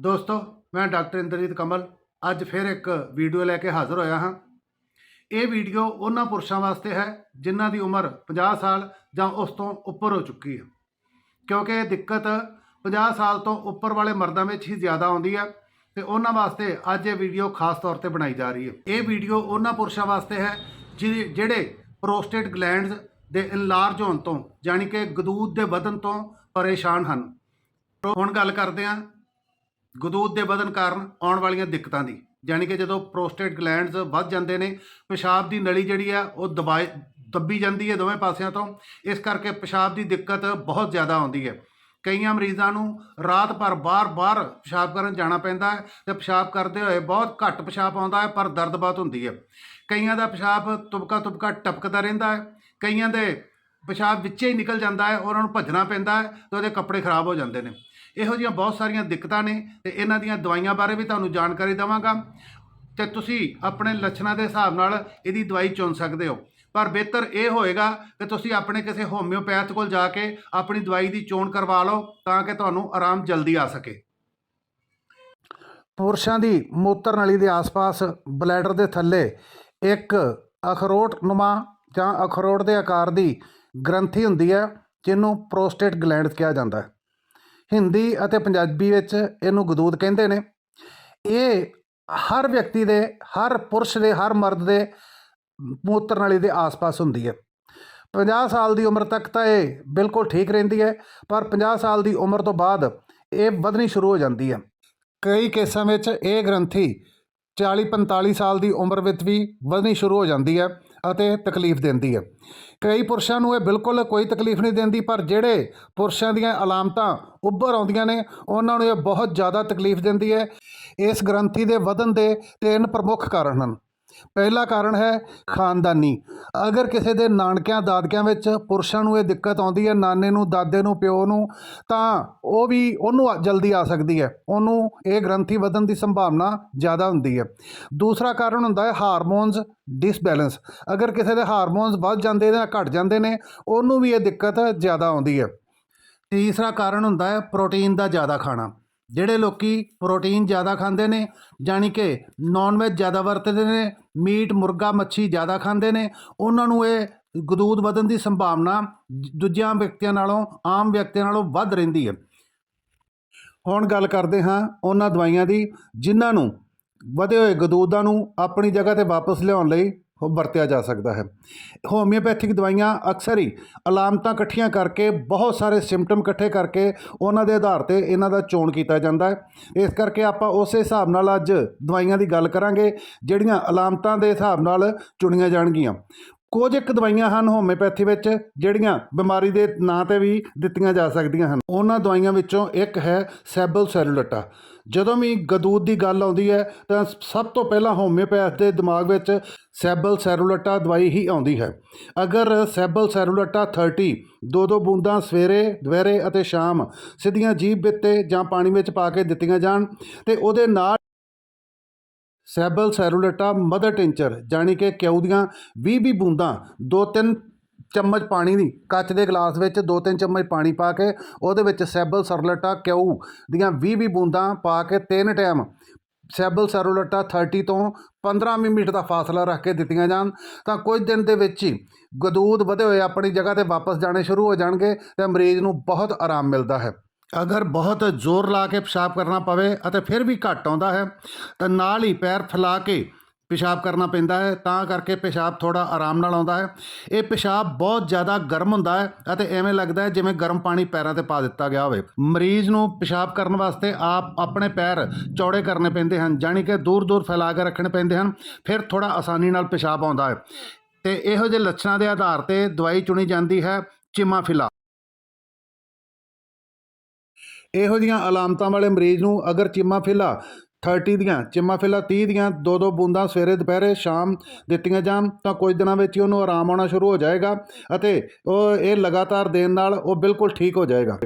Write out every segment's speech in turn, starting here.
ਦੋਸਤੋ, ਮੈਂ ਡਾਕਟਰ ਇੰਦਰਜੀਤ ਕਮਲ ਅੱਜ ਫਿਰ ਇੱਕ ਵੀਡੀਓ ਲੈ ਕੇ ਹਾਜ਼ਰ ਹੋਇਆ ਹਾਂ। ਇਹ ਵੀਡੀਓ ਉਹਨਾਂ ਪੁਰਸ਼ਾਂ ਵਾਸਤੇ ਹੈ ਜਿਨ੍ਹਾਂ ਦੀ ਉਮਰ 50 ਸਾਲ ਜਾਂ ਉਸ ਤੋਂ ਉੱਪਰ ਹੋ ਚੁੱਕੀ ਹੈ। ਕਿਉਂਕਿ ਇਹ ਦਿੱਕਤ 50 ਸਾਲ ਤੋਂ ਉੱਪਰ ਵਾਲੇ ਮਰਦਾਂ ਵਿੱਚ ਹੀ ਜ਼ਿਆਦਾ ਆਉਂਦੀ ਹੈ ਤੇ ਉਹਨਾਂ ਵਾਸਤੇ ਅੱਜ ਇਹ ਵੀਡੀਓ ਖਾਸ ਤੌਰ ਤੇ ਬਣਾਈ ਜਾ ਰਹੀ ਹੈ। ਇਹ ਵੀਡੀਓ ਉਹਨਾਂ ਪੁਰਸ਼ਾਂ ਵਾਸਤੇ ਹੈ ਜਿ- ਜਿਹੜੇ ਪ੍ਰੋਸਟੇਟ ਗਲੈਂਡਸ ਦੇ ਇਨਲਾਰਜ ਹੋਣ ਤੋਂ, ਯਾਨੀ ਕਿ ਗਦੂਦ ਦੇ ਵਧਣ ਤੋਂ ਪਰੇਸ਼ਾਨ ਹਨ। ਹੁਣ ਗੱਲ ਕਰਦੇ ਹਾਂ ਗਦੂਦ ਦੇ ਵਧਨ ਕਾਰਨ ਆਉਣ ਵਾਲੀਆਂ ਦਿੱਕਤਾਂ ਦੀ ਯਾਨੀ ਕਿ ਜਦੋਂ ਪ੍ਰੋਸਟੇਟ ਗਲੈਂਡਸ ਵੱਧ ਜਾਂਦੇ ਨੇ, ਪਿਸ਼ਾਬ ਦੀ ਨਲੀ ਜਿਹੜੀ ਆ, ਉਹ ਦਬਾਏ, ਦੱਬੀ ਜਾਂਦੀ ਹੈ ਦੋਵੇਂ ਪਾਸਿਆਂ ਤੋਂ, ਇਸ ਕਰਕੇ ਪਿਸ਼ਾਬ ਦੀ ਦਿੱਕਤ ਬਹੁਤ ਜ਼ਿਆਦਾ ਆਉਂਦੀ ਹੈ। ਕਈਆਂ ਮਰੀਜ਼ਾਂ ਨੂੰ ਰਾਤ ਭਰ ਬਾਰ-ਬਾਰ ਪਿਸ਼ਾਬ ਕਰਨ ਜਾਣਾ ਪੈਂਦਾ ਹੈ ਤੇ ਪਿਸ਼ਾਬ ਕਰਦੇ ਹੋਏ ਬਹੁਤ ਘੱਟ ਪਿਸ਼ਾਬ ਆਉਂਦਾ ਹੈ, ਪਰ ਦਰਦ ਬਹੁਤ ਹੁੰਦੀ ਹੈ। ਕਈਆਂ ਦਾ ਪਿਸ਼ਾਬ ਤੁਬਕਾ ਤੁਬਕਾ ਟਪਕਦਾ ਰਹਿੰਦਾ ਹੈ, ਕਈਆਂ ਦੇ ਪਿਸ਼ਾਬ ਵਿੱਚੇ ਹੀ ਨਿਕਲ ਜਾਂਦਾ ਹੈ, ਉਹਨਾਂ ਨੂੰ ਭੱਜਣਾ ਪੈਂਦਾ ਹੈ ਤੇ ਉਹਦੇ ਕੱਪੜੇ ਖਰਾਬ ਹੋ ਜਾਂਦੇ ਨੇ। ਇਹੋ ਜਿਹੀਆਂ ਬਹੁਤ ਸਾਰੀਆਂ ਦਿੱਕਤਾਂ ਨੇ ਤੇ ਇਹਨਾਂ ਦੀਆਂ ਦਵਾਈਆਂ ਬਾਰੇ ਵੀ ਤੁਹਾਨੂੰ ਜਾਣਕਾਰੀ ਦੇਵਾਂਗਾ ਤੇ ਤੁਸੀਂ ਆਪਣੇ ਲੱਛਣਾਂ ਦੇ ਹਿਸਾਬ ਨਾਲ ਇਹਦੀ ਦਵਾਈ ਚੁਣ ਸਕਦੇ ਹੋ। ਪਰ ਬਿਹਤਰ ਇਹ ਹੋਏਗਾ ਕਿ ਤੁਸੀਂ ਆਪਣੇ ਕਿਸੇ ਹੋਮਿਓਪੈਥ ਕੋਲ ਜਾ ਕੇ ਆਪਣੀ ਦਵਾਈ ਦੀ ਚੋਣ ਕਰਵਾ ਲਓ ਤਾਂ ਕਿ ਤੁਹਾਨੂੰ ਆਰਾਮ ਜਲਦੀ ਆ ਸਕੇ। ਪੁਰਸ਼ਾਂ ਦੀ ਮੂਤਰ ਨਲੀ ਦੇ ਆਸ-ਪਾਸ ਬਲੈਡਰ ਦੇ ਥੱਲੇ ਇੱਕ ਅਖਰੋਟ ਨੁਮਾ ਜਾਂ ਅਖਰੋਟ ਦੇ ਆਕਾਰ ਦੀ ਗ੍ਰੰਥੀ ਹੁੰਦੀ ਹੈ, ਜਿਹਨੂੰ ਪ੍ਰੋਸਟੇਟ ਗਲੈਂਡ ਕਿਹਾ ਜਾਂਦਾ ਹੈ। ਹਿੰਦੀ ਅਤੇ ਪੰਜਾਬੀ ਵਿੱਚ ਇਹਨੂੰ ਗਦੂਦ ਕਹਿੰਦੇ ਨੇ। ਇਹ ਹਰ ਵਿਅਕਤੀ ਦੇ, ਹਰ ਪੁਰਸ਼ ਦੇ, ਹਰ ਮਰਦ ਦੇ ਮੂਤਰ ਨਲੀ ਦੇ ਆਸ-ਪਾਸ ਹੁੰਦੀ ਹੈ। 50 ਸਾਲ ਦੀ ਉਮਰ ਤੱਕ ਤਾਂ ਇਹ ਬਿਲਕੁਲ ਠੀਕ ਰਹਿੰਦੀ ਹੈ, ਪਰ 50 ਸਾਲ ਦੀ ਉਮਰ ਤੋਂ ਬਾਅਦ ਇਹ ਵਧਣੀ ਸ਼ੁਰੂ ਹੋ ਜਾਂਦੀ ਹੈ। ਕਈ ਕੇਸਾਂ ਵਿੱਚ ਇਹ ਗ੍ਰੰਥੀ 40-45 ਸਾਲ ਦੀ ਉਮਰ ਵਿੱਚ ਵੀ ਵਧਣੀ ਸ਼ੁਰੂ ਹੋ ਜਾਂਦੀ ਹੈ ਅਤੇ ਤਕਲੀਫ ਦਿੰਦੀ ਹੈ। ਕਈ ਪੁਰਸ਼ਾਂ ਨੂੰ ਇਹ ਬਿਲਕੁਲ ਕੋਈ ਤਕਲੀਫ ਨਹੀਂ ਦਿੰਦੀ, ਪਰ ਜਿਹੜੇ ਪੁਰਸ਼ਾਂ ਦੀਆਂ ਅਲਾਮਤਾਂ ਉੱਭਰ ਆਉਂਦੀਆਂ ਨੇ, ਉਹਨਾਂ ਨੂੰ ਇਹ ਬਹੁਤ ਜ਼ਿਆਦਾ ਤਕਲੀਫ ਦਿੰਦੀ ਹੈ। ਇਸ ਗ੍ਰੰਥੀ ਦੇ ਵਧਣ ਦੇ ਤਿੰਨ ਪ੍ਰਮੁੱਖ ਕਾਰਨ ਹਨ। ਪਹਿਲਾ ਕਾਰਨ ਹੈ ਖਾਨਦਾਨੀ। ਅਗਰ ਕਿਸੇ ਦੇ ਨਾਨਕਿਆਂ, ਦਾਦਕਿਆਂ ਵਿੱਚ ਪੁਰਸ਼ਾਂ ਨੂੰ ਇਹ ਦਿੱਕਤ ਆਉਂਦੀ ਹੈ, ਨਾਨੇ ਨੂੰ, ਦਾਦੇ ਨੂੰ, ਪਿਓ ਨੂੰ, ਤਾਂ ਉਹ ਵੀ ਉਹਨੂੰ ਆ- ਜਲਦੀ ਆ ਸਕਦੀ ਹੈ। ਉਹਨੂੰ ਇਹ ਗ੍ਰੰਥੀ ਵਧਣ ਦੀ ਸੰਭਾਵਨਾ ਜ਼ਿਆਦਾ ਹੁੰਦੀ ਹੈ। ਦੂਸਰਾ ਕਾਰਨ ਹੁੰਦਾ ਹੈ ਹਾਰਮੋਨਸ ਡਿਸਬੈਲੈਂਸ। ਅਗਰ ਕਿਸੇ ਦੇ ਹਾਰਮੋਨਸ ਵੱਧ ਜਾਂਦੇ ਜਾਂ ਘਟ ਜਾਂਦੇ ਨੇ, ਉਹਨੂੰ ਵੀ ਇਹ ਦਿੱਕਤ ਜ਼ਿਆਦਾ ਆਉਂਦੀ ਹੈ। ਤੀਸਰਾ ਕਾਰਨ ਹੁੰਦਾ ਹੈ ਪ੍ਰੋਟੀਨ ਦਾ ਜ਼ਿਆਦਾ ਖਾਣਾ। ਜਿਹੜੇ ਲੋਕੀ ਪ੍ਰੋਟੀਨ ਜ਼ਿਆਦਾ ਖਾਂਦੇ ਨੇ, ਜਾਣੀ ਕਿ ਨਾਨ ਵੈਜ ਜ਼ਿਆਦਾ ਵਰਤਦੇ ਨੇ ਮੀਟ, ਮੁਰਗਾ, ਮੱਛੀ ਜ਼ਿਆਦਾ ਖਾਂਦੇ ਨੇ। ਉਹਨਾਂ ਨੂੰ ਇਹ ਗਦੂਦ ਵਧਣ ਦੀ ਸੰਭਾਵਨਾ ਦੂਜਿਆਂ ਵਿਅਕਤੀਆਂ ਨਾਲੋਂ, ਆਮ ਵਿਅਕਤੀਆਂ ਨਾਲੋਂ ਵੱਧ ਰਹਿੰਦੀ ਹੈ। ਹੁਣ ਗੱਲ ਕਰਦੇ ਹਾਂ ਉਹਨਾਂ ਦਵਾਈਆਂ ਦੀ, ਜਿਨ੍ਹਾਂ ਨੂੰ ਵਧੇ ਹੋਏ ਗਦੂਦਾਂ ਨੂੰ ਆਪਣੀ ਜਗ੍ਹਾ ਤੇ ਵਾਪਸ ਲਿਆਉਣ ਲਈ ਵਰਤਿਆ ਜਾ ਸਕਦਾ ਹੈ। ਹੋਮਿਓਪੈਥਿਕ ਦਵਾਈਆਂ ਅਕਸਰ ਹੀ ਅਲਾਮਤਾਂ ਇਕੱਠੀਆਂ ਕਰਕੇ, ਬਹੁਤ ਸਾਰੇ ਸਿੰਪਟਮ ਇਕੱਠੇ ਕਰਕੇ ਉਹਨਾਂ ਦੇ ਆਧਾਰ ਤੇ ਇਹਨਾਂ ਦਾ ਚੋਣ ਕੀਤਾ ਜਾਂਦਾ ਹੈ। ਇਸ ਕਰਕੇ ਆਪਾਂ ਉਸੇ ਹਿਸਾਬ ਨਾਲ ਅੱਜ ਦਵਾਈਆਂ ਦੀ ਗੱਲ ਕਰਾਂਗੇ, ਜਿਹੜੀਆਂ ਅਲਾਮਤਾਂ ਦੇ ਹਿਸਾਬ ਨਾਲ ਚੁਣੀਆਂ ਜਾਣਗੀਆਂ। ਕੁਝ ਇੱਕ ਦਵਾਈਆਂ ਹਨ ਹੋਮਿਓਪੈਥੀ ਵਿੱਚ, ਜਿਹੜੀਆਂ ਬਿਮਾਰੀ ਦੇ ਨਾਂ ਤੇ ਵੀ ਦਿੱਤੀਆਂ ਜਾ ਸਕਦੀਆਂ ਹਨ। ਉਹਨਾਂ ਦਵਾਈਆਂ ਵਿੱਚੋਂ ਇੱਕ ਹੈ ਸੈਬਲ ਸੈਲੂਲਟਾ। ਜਦੋਂ ਵੀ ਗਦੂਦ ਦੀ ਗੱਲ ਆਉਂਦੀ ਹੈ, ਤਾਂ ਸਭ ਤੋਂ ਪਹਿਲਾਂ ਹੋਮਿਓਪੈਥ ਦੇ ਦਿਮਾਗ ਵਿੱਚ ਸੈਬਲ ਸੈਰੂਲਟਾ ਦਵਾਈ ਹੀ ਆਉਂਦੀ ਹੈ। ਅਗਰ ਸੈਬਲ ਸੈਰੂਲਟਾ 30 ਦੋ ਦੋ ਬੂੰਦਾਂ ਸਵੇਰੇ, ਦੁਪਹਿਰੇ ਅਤੇ ਸ਼ਾਮ ਸਿੱਧੀਆਂ ਜੀਭ ਉੱਤੇ ਜਾਂ ਪਾਣੀ ਵਿੱਚ ਪਾ ਕੇ ਦਿੱਤੀਆਂ ਜਾਣ, ਤੇ ਉਹਦੇ ਨਾਲ ਸੈਬਲ ਸੈਰੂਲੇਟਾ ਮਦਰ ਟਿੰਚਰ, ਜਾਣੀ ਕਿ ਕਿਉ ਦੀਆਂ 20 20 ਬੂੰਦਾਂ, ਦੋ ਤਿੰਨ ਚਮਚ ਪਾਣੀ ਦੀ, ਕੱਚ ਦੇ ਗਲਾਸ ਵਿੱਚ ਦੋ ਤਿੰਨ ਚਮਚ ਪਾਣੀ ਪਾ ਕੇ, ਉਹਦੇ ਵਿੱਚ ਸੈਬਲ ਸਰਲਟਾ ਕਿਉ ਦੀਆਂ 20 20 ਬੂੰਦਾਂ ਪਾ ਕੇ ਤਿੰਨ ਟਾਈਮ ਸੈਬਲ ਸੈਰੂਲਟਾ 30 ਤੋਂ 15 ਮਿੰਟ ਦਾ ਫਾਸਲਾ ਰੱਖ ਕੇ ਦਿੱਤੀਆਂ ਜਾਣ, ਤਾਂ ਕੁਝ ਦਿਨ ਦੇ ਵਿੱਚ ਹੀ ਗਦੂਦ ਵਧੇ ਹੋਏ ਆਪਣੀ ਜਗ੍ਹਾ ਤੇ ਵਾਪਸ ਜਾਣੇ ਸ਼ੁਰੂ ਹੋ ਜਾਣਗੇ ਤੇ ਮਰੀਜ਼ ਨੂੰ ਬਹੁਤ ਆਰਾਮ ਮਿਲਦਾ ਹੈ। ਅਗਰ ਬਹੁਤ ਜ਼ੋਰ ਲਾ ਕੇ ਪਿਸ਼ਾਬ ਕਰਨਾ ਪਵੇ ਅਤੇ ਫਿਰ ਵੀ ਘੱਟ ਆਉਂਦਾ ਹੈ, ਤਾਂ ਨਾਲ ਹੀ ਪੈਰ ਫੈਲਾ ਕੇ ਪਿਸ਼ਾਬ ਕਰਨਾ ਪੈਂਦਾ ਹੈ, ਤਾਂ ਕਰਕੇ ਪਿਸ਼ਾਬ ਥੋੜਾ ਆਰਾਮ ਨਾਲ ਆਉਂਦਾ ਹੈ। ਇਹ ਪਿਸ਼ਾਬ ਬਹੁਤ ਜ਼ਿਆਦਾ ਗਰਮ ਹੁੰਦਾ ਹੈ ਅਤੇ ਐਵੇਂ ਲੱਗਦਾ ਹੈ ਜਿਵੇਂ ਗਰਮ ਪਾਣੀ ਪੈਰਾਂ ਤੇ ਪਾ ਦਿੱਤਾ ਗਿਆ ਹੋਵੇ। ਮਰੀਜ਼ ਨੂੰ ਪਿਸ਼ਾਬ ਕਰਨ ਵਾਸਤੇ ਆਪ ਆਪਣੇ ਪੈਰ ਚੌੜੇ ਕਰਨੇ ਪੈਂਦੇ ਹਨ, ਜਾਣੀ ਕਿ ਦੂਰ ਦੂਰ ਫੈਲਾ ਕੇ ਰੱਖਣੇ ਪੈਂਦੇ ਹਨ, ਫਿਰ ਥੋੜਾ ਆਸਾਨੀ ਨਾਲ ਪਿਸ਼ਾਬ ਆਉਂਦਾ ਹੈ। ਤੇ ਇਹੋ ਜਿਹੇ ਲੱਛਣਾਂ ਦੇ ਆਧਾਰ ਤੇ ਦਵਾਈ ਚੁਣੀ ਜਾਂਦੀ ਹੈ ਚਿਮਾਫਿਲਾ। ਇਹੋ ਜਿਹੀਆਂ ਅਲਾਮਤਾਂ ਵਾਲੇ ਮਰੀਜ਼ ਨੂੰ ਅਗਰ ਚਿਮਾਫਿਲਾ 30 ਦੀਆਂ ਚਿਮਾਫਿਲਾ 30 ਦੀਆਂ, ਦੋ ਦੋ ਬੂੰਦਾਂ ਸਵੇਰੇ, ਦੁਪਹਿਰੇ, ਸ਼ਾਮ ਦਿੱਤੀਆਂ ਜਾਣ, ਤਾਂ ਕੁਝ ਦਿਨਾਂ ਵਿੱਚ ਹੀ ਉਹਨੂੰ ਆਰਾਮ ਆਉਣਾ ਸ਼ੁਰੂ ਹੋ ਜਾਏਗਾ ਅਤੇ ਉਹ ਇਹ ਲਗਾਤਾਰ ਦੇਣ ਨਾਲ ਉਹ ਬਿਲਕੁਲ ਠੀਕ ਹੋ ਜਾਏਗਾ।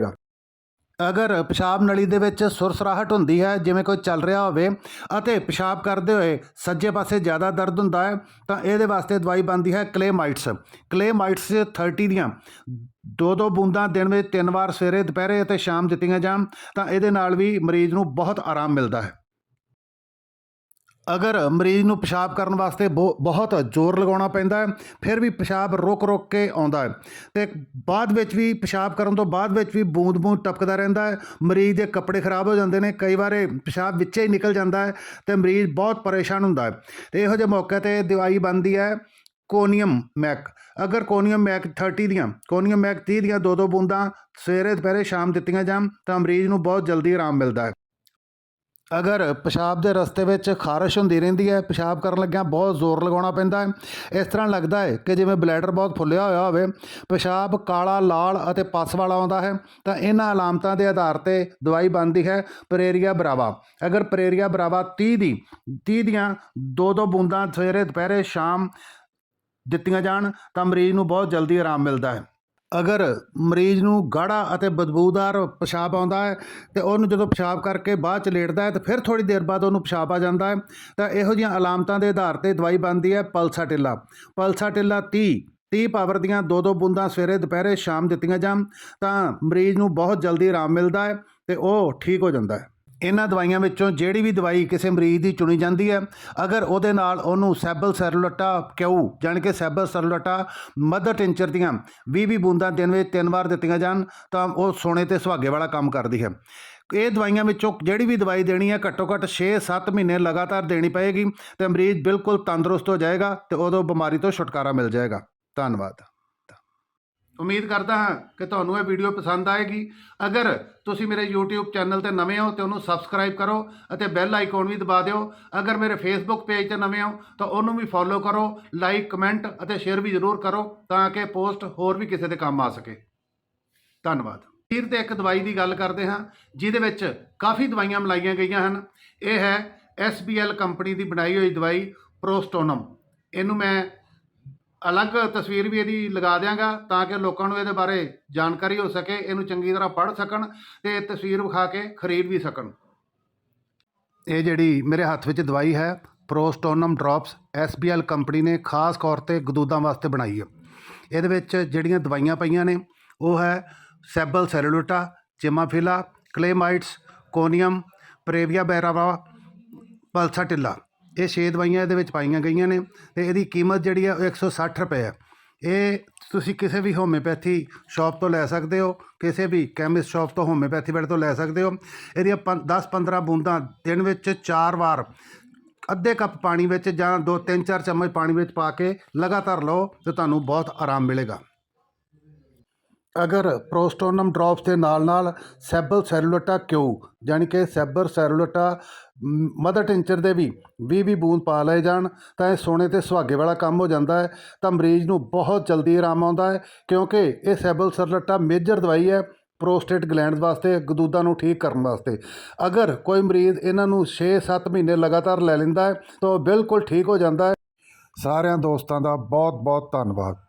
ਅਗਰ ਪਿਸ਼ਾਬ ਨਲੀ ਦੇ ਵਿੱਚ ਸੁਰਸਰਾਹਟ ਹੁੰਦੀ ਹੈ, ਜਿਵੇਂ ਕੋਈ ਚੱਲ ਰਿਹਾ ਹੋਵੇ ਅਤੇ ਪਿਸ਼ਾਬ ਕਰਦੇ ਹੋਏ ਸੱਜੇ ਪਾਸੇ ਜ਼ਿਆਦਾ ਦਰਦ ਹੁੰਦਾ ਹੈ, ਤਾਂ ਇਹਦੇ ਵਾਸਤੇ ਦਵਾਈ ਬਣਦੀ ਹੈ ਕਲੇਮਾਈਟਸ। ਕਲੇਮਾਈਟਸ 30 ਦੀਆਂ। ਦੋ ਦੋ ਬੂੰਦਾਂ ਦਿਨ ਵਿੱਚ ਤਿੰਨ ਵਾਰ ਸਵੇਰੇ, ਦੁਪਹਿਰੇ ਅਤੇ ਸ਼ਾਮ ਦਿੱਤੀਆਂ ਜਾਣ, ਤਾਂ ਇਹਦੇ ਨਾਲ ਵੀ ਮਰੀਜ਼ ਨੂੰ ਬਹੁਤ ਆਰਾਮ ਮਿਲਦਾ ਹੈ। ਅਗਰ ਮਰੀਜ਼ ਨੂੰ ਪਿਸ਼ਾਬ ਕਰਨ ਵਾਸਤੇ ਬਹੁ- ਬਹੁਤ ਜ਼ੋਰ ਲਗਾਉਣਾ ਪੈਂਦਾ ਹੈ, ਫਿਰ ਵੀ ਪਿਸ਼ਾਬ ਰੁਕ ਰੁਕ ਕੇ ਆਉਂਦਾ ਹੈ। ਤੇ ਬਾਅਦ ਵਿੱਚ ਵੀ ਪਿਸ਼ਾਬ ਕਰਨ ਤੋਂ ਬਾਅਦ ਵਿੱਚ ਵੀ ਬੂੰਦ ਬੂੰਦ ਟਪਕਦਾ ਰਹਿੰਦਾ ਹੈ, ਮਰੀਜ਼ ਦੇ ਕੱਪੜੇ ਖਰਾਬ ਹੋ ਜਾਂਦੇ ਨੇ, ਕਈ ਵਾਰੇ ਪਿਸ਼ਾਬ ਵਿੱਚੇ ਹੀ ਨਿਕਲ ਜਾਂਦਾ ਹੈ ਤੇ ਮਰੀਜ਼ ਬਹੁਤ ਪਰੇਸ਼ਾਨ ਹੁੰਦਾ ਹੈ। ਤੇ ਇਹੋ ਜਿਹੇ ਮੌਕੇ ਤੇ ਦਵਾਈ ਬਣਦੀ ਹੈ ਕੋਨੀਅਮ ਮੈਕ। ਅਗਰ ਕੋਨੀਅਮ ਮੈਕ 30 ਦੀਆਂ, ਕੋਨੀਅਮ ਮੈਕ 30 ਦੀਆਂ ਦੋ ਦੋ ਬੂੰਦਾਂ ਸਵੇਰੇ ਦੁਪਹਿਰੇ ਸ਼ਾਮ ਦਿੱਤੀਆਂ ਜਾਣ ਤਾਂ ਮਰੀਜ਼ ਨੂੰ ਬਹੁਤ ਜਲਦੀ ਆਰਾਮ ਮਿਲਦਾ ਹੈ। ਅਗਰ ਪਿਸ਼ਾਬ ਦੇ ਰਸਤੇ ਵਿੱਚ ਖਾਰਸ਼ ਹੁੰਦੀ ਰਹਿੰਦੀ ਹੈ, ਪਿਸ਼ਾਬ ਕਰਨ ਲੱਗਿਆਂ ਬਹੁਤ ਜ਼ੋਰ ਲਗਾਉਣਾ ਪੈਂਦਾ ਹੈ। ਇਸ ਤਰ੍ਹਾਂ ਲੱਗਦਾ ਹੈ ਕਿ ਜਿਵੇਂ ਬਲੈਡਰ ਬਹੁਤ ਫੁੱਲਿਆ ਹੋਇਆ ਹੋਵੇ, ਪਿਸ਼ਾਬ ਕਾਲਾ, ਲਾਲ ਅਤੇ ਪਸ ਵਾਲਾ ਆਉਂਦਾ ਹੈ, ਤਾਂ ਇਹਨਾਂ ਅਲਾਮਤਾਂ ਦੇ ਆਧਾਰ ਤੇ ਦਵਾਈ ਬਣਦੀ ਹੈ ਪ੍ਰੇਰੀਆ ਬਰਾਵਾ। ਅਗਰ ਪ੍ਰੇਰੀਆ ਬਰਾਵਾ 30 ਦੀ 30 ਦੀਆਂ ਦੋ ਦੋ ਬੂੰਦਾਂ ਸਵੇਰੇ ਦੁਪਹਿਰੇ ਸ਼ਾਮ ਦਿੱਤੀਆਂ ਜਾਣ, ਤਾਂ ਮਰੀਜ਼ ਨੂੰ ਬਹੁਤ ਜਲਦੀ ਆਰਾਮ ਮਿਲਦਾ ਹੈ। ਅਗਰ ਮਰੀਜ਼ ਨੂੰ ਗਾੜਾ ਅਤੇ ਬਦਬੂਦਾਰ ਪਿਸ਼ਾਬ ਆਉਂਦਾ ਹੈ ਤੇ ਉਹਨੂੰ ਜਦੋਂ ਪਿਸ਼ਾਬ ਕਰਕੇ ਬਾਅਦ ਚ ਲੇਟਦਾ ਹੈ ਤੇ ਫਿਰ ਥੋੜੀ ਦੇਰ ਬਾਅਦ ਉਹਨੂੰ ਪਿਸ਼ਾਬ ਆ ਜਾਂਦਾ ਹੈ, ਤਾਂ ਇਹੋ ਜਿਹੀਆਂ ਅਲਾਮਤਾਂ ਦੇ ਆਧਾਰ ਤੇ ਦਵਾਈ ਬਣਦੀ ਹੈ ਪਲਸਾਟਿਲਾ ਪਲਸਾਟਿਲਾ 30 30 ਪਾਵਰ ਦੀਆਂ ਦੋ ਦੋ ਬੂੰਦਾਂ ਸਵੇਰੇ ਦੁਪਹਿਰੇ ਸ਼ਾਮ ਦਿੱਤੀਆਂ ਜਾਣ, ਤਾਂ ਮਰੀਜ਼ ਨੂੰ ਬਹੁਤ ਜਲਦੀ ਆਰਾਮ ਮਿਲਦਾ ਹੈ ਤੇ ਉਹ ਠੀਕ ਹੋ ਜਾਂਦਾ ਹੈ। ਇਹਨਾਂ ਦਵਾਈਆਂ ਵਿੱਚੋਂ ਜਿਹੜੀ ਵੀ ਦਵਾਈ ਕਿਸੇ ਮਰੀਜ਼ ਦੀ ਚੁਣੀ ਜਾਂਦੀ ਹੈ, ਅਗਰ ਉਹਦੇ ਨਾਲ ਉਹਨੂੰ ਸੈਬਲ ਸੈਰੋਲਟਾ ਕਿਉ ਜਾਣੀ ਕਿ ਸੈਬਲ ਸੈਰੋਲਟਾ ਮਦਰ ਟਿੰਚਰ ਦੀਆਂ 20 20 ਬੂੰਦਾਂ ਦਿਨ ਵਿੱਚ ਤਿੰਨ ਵਾਰ ਦਿੱਤੀਆਂ ਜਾਣ, ਤਾਂ ਉਹ ਸੋਨੇ ਤੇ ਸੁਹਾਗੇ ਵਾਲਾ ਕੰਮ ਕਰਦੀ ਹੈ। ਇਹ ਦਵਾਈਆਂ ਵਿੱਚੋਂ ਜਿਹੜੀ ਵੀ ਦਵਾਈ ਦੇਣੀ ਹੈ, ਘੱਟੋ ਘੱਟ 6-7 ਮਹੀਨੇ ਲਗਾਤਾਰ ਦੇਣੀ ਪਏਗੀ ਤੇ ਮਰੀਜ਼ ਬਿਲਕੁਲ ਤੰਦਰੁਸਤ ਹੋ ਜਾਏਗਾ ਤੇ ਉਦੋਂ ਬਿਮਾਰੀ ਤੋਂ ਛੁਟਕਾਰਾ ਮਿਲ ਜਾਏਗਾ। ਧੰਨਵਾਦ। ਉਮੀਦ ਕਰਦਾ ਹਾਂ ਕਿ ਤੁਹਾਨੂੰ ਇਹ ਵੀਡੀਓ ਪਸੰਦ ਆਏਗੀ। ਅਗਰ ਤੁਸੀਂ ਮੇਰੇ YouTube ਚੈਨਲ ਤੇ ਨਵੇਂ ਹੋ ਤੇ ਉਹਨੂੰ ਸਬਸਕ੍ਰਾਈਬ ਕਰੋ ਅਤੇ ਬੈਲ ਆਈਕਨ ਵੀ ਦਬਾ ਦਿਓ। ਅਗਰ ਮੇਰੇ Facebook ਪੇਜ ਤੇ ਨਵੇਂ ਹੋ ਤਾਂ ਉਹਨੂੰ ਵੀ ਫੋਲੋ ਕਰੋ ਲਾਈਕ ਕਮੈਂਟ ਅਤੇ ਸ਼ੇਅਰ ਵੀ ਜ਼ਰੂਰ ਕਰੋ ਤਾਂ ਕਿ ਪੋਸਟ ਹੋਰ ਵੀ ਕਿਸੇ ਦੇ ਕੰਮ ਆ ਸਕੇ। ਧੰਨਵਾਦ। ਫਿਰ ਤੇ ਇੱਕ ਦਵਾਈ ਦੀ ਗੱਲ ਕਰਦੇ ਹਾਂ, ਜਿਹਦੇ ਵਿੱਚ ਕਾਫੀ ਦਵਾਈਆਂ ਮਿਲਾਈਆਂ ਗਈਆਂ ਹਨ। ਇਹ ਹੈ SBL ਕੰਪਨੀ ਦੀ ਬਣਾਈ ਹੋਈ ਦਵਾਈ ਪ੍ਰੋਸਟੋਨਮ ਇਹਨੂੰ ਮੈਂ ਅਲੱਗ ਤਸਵੀਰ ਵੀ ਇਹਦੀ ਲਗਾ ਦਿਆਂਗਾ ਤਾਂ ਕਿ ਲੋਕਾਂ ਨੂੰ ਇਹਦੇ ਬਾਰੇ ਜਾਣਕਾਰੀ ਹੋ ਸਕੇ, ਇਹਨੂੰ ਚੰਗੀ ਤਰ੍ਹਾਂ ਪੜ੍ਹ ਸਕਣ ਤੇ ਤਸਵੀਰ ਵਿਖਾ ਕੇ ਖਰੀਦ ਵੀ ਸਕਣ। ਇਹ ਜਿਹੜੀ ਮੇਰੇ ਹੱਥ ਵਿੱਚ ਦਵਾਈ ਹੈ, ਪ੍ਰੋਸਟੋਨਮ ਡ੍ਰੌਪਸ SBL ਕੰਪਨੀ ਨੇ ਖਾਸ ਤੌਰ ਤੇ ਗਦੂਦਾਂ ਵਾਸਤੇ ਬਣਾਈ ਹੈ ਇਹਦੇ ਵਿੱਚ ਜਿਹੜੀਆਂ ਦਵਾਈਆਂ ਪਈਆਂ ਨੇ, ਉਹ ਹੈ ਸੈਬਲ ਸੈਲੂਲੋਟਾ, ਚਿਮਾਫਿਲਾ, ਕਲੇਮਾਈਟਸ, ਕੋਨੀਅਮ, ਪ੍ਰੇਵੀਆ ਬੈਰਾਵਾ ਪਲਸਾ ਟਿੱਲਾ ਇਹ ਛੇ ਦਵਾਈਆਂ ਇਹਦੇ ਵਿੱਚ ਪਾਈਆਂ ਗਈਆਂ ਨੇ ਤੇ ਇਹਦੀ ਕੀਮਤ ਜਿਹੜੀ ਹੈ ਉਹ 160 ਰੁਪਏ ਹੈ ਇਹ ਤੁਸੀਂ ਕਿਸੇ ਵੀ ਹੋਮਿਓਪੈਥੀ ਸ਼ਾਪ ਤੋਂ ਲੈ ਸਕਦੇ ਹੋ, ਕਿਸੇ ਵੀ ਕੈਮਿਸਟ ਸ਼ਾਪ ਤੋਂ ਹੋਮਿਓਪੈਥੀ ਬੈਡ ਤੋਂ ਲੈ ਸਕਦੇ ਹੋ। ਇਹਦੀਆਂ 10-15 ਬੂੰਦਾਂ ਦਿਨ ਵਿੱਚ ਚਾਰ ਵਾਰ ਅੱਧੇ ਕੱਪ ਪਾਣੀ ਵਿੱਚ ਜਾਂ ਦੋ ਤਿੰਨ ਚਾਰ ਚਮਚ ਪਾਣੀ ਵਿੱਚ ਪਾ ਕੇ ਲਗਾਤਾਰ ਲਓ ਤੇ ਤੁਹਾਨੂੰ ਬਹੁਤ ਆਰਾਮ ਮਿਲੇਗਾ। ਅਗਰ ਪ੍ਰੋਸਟੋਨਮ ਡ੍ਰੌਪਸ ਦੇ ਨਾਲ ਨਾਲ ਸੈਬਲ ਸੈਰੂਲੋਟਾ ਕਿਊ ਯਾਨੀ ਕਿ ਸੈਬਰ ਸੈਰੂਲੋਟਾ ਮਦਰ ਟਿੰਚਰ ਦੇ ਵੀ 20 20 ਬੂੰਦ ਪਾ ਲਏ ਜਾਣ, ਤਾਂ ਇਹ ਸੋਨੇ ਤੇ ਸੁਹਾਗੇ ਵਾਲਾ ਕੰਮ ਹੋ ਜਾਂਦਾ ਹੈ, ਤਾਂ ਮਰੀਜ਼ ਨੂੰ ਬਹੁਤ ਜਲਦੀ ਆਰਾਮ ਆਉਂਦਾ ਹੈ, ਕਿਉਂਕਿ ਇਹ ਸੈਬਲ ਸੈਰੂਲੋਟਾ ਮੇਜਰ ਦਵਾਈ ਹੈ ਪ੍ਰੋਸਟੇਟ ਗਲੈਂਡ ਵਾਸਤੇ, ਗਦੂਦਾਂ ਨੂੰ ਠੀਕ ਕਰਨ ਵਾਸਤੇ। ਅਗਰ ਕੋਈ ਮਰੀਜ਼ ਇਹਨਾਂ ਨੂੰ 6-7 ਮਹੀਨੇ ਲਗਾਤਾਰ ਲੈ ਲੈਂਦਾ ਹੈ, ਤਾਂ ਉਹ ਬਿਲਕੁਲ ਠੀਕ ਹੋ ਜਾਂਦਾ ਹੈ। ਸਾਰਿਆਂ ਦੋਸਤਾਂ ਦਾ ਬਹੁਤ ਬਹੁਤ ਧੰਨਵਾਦ।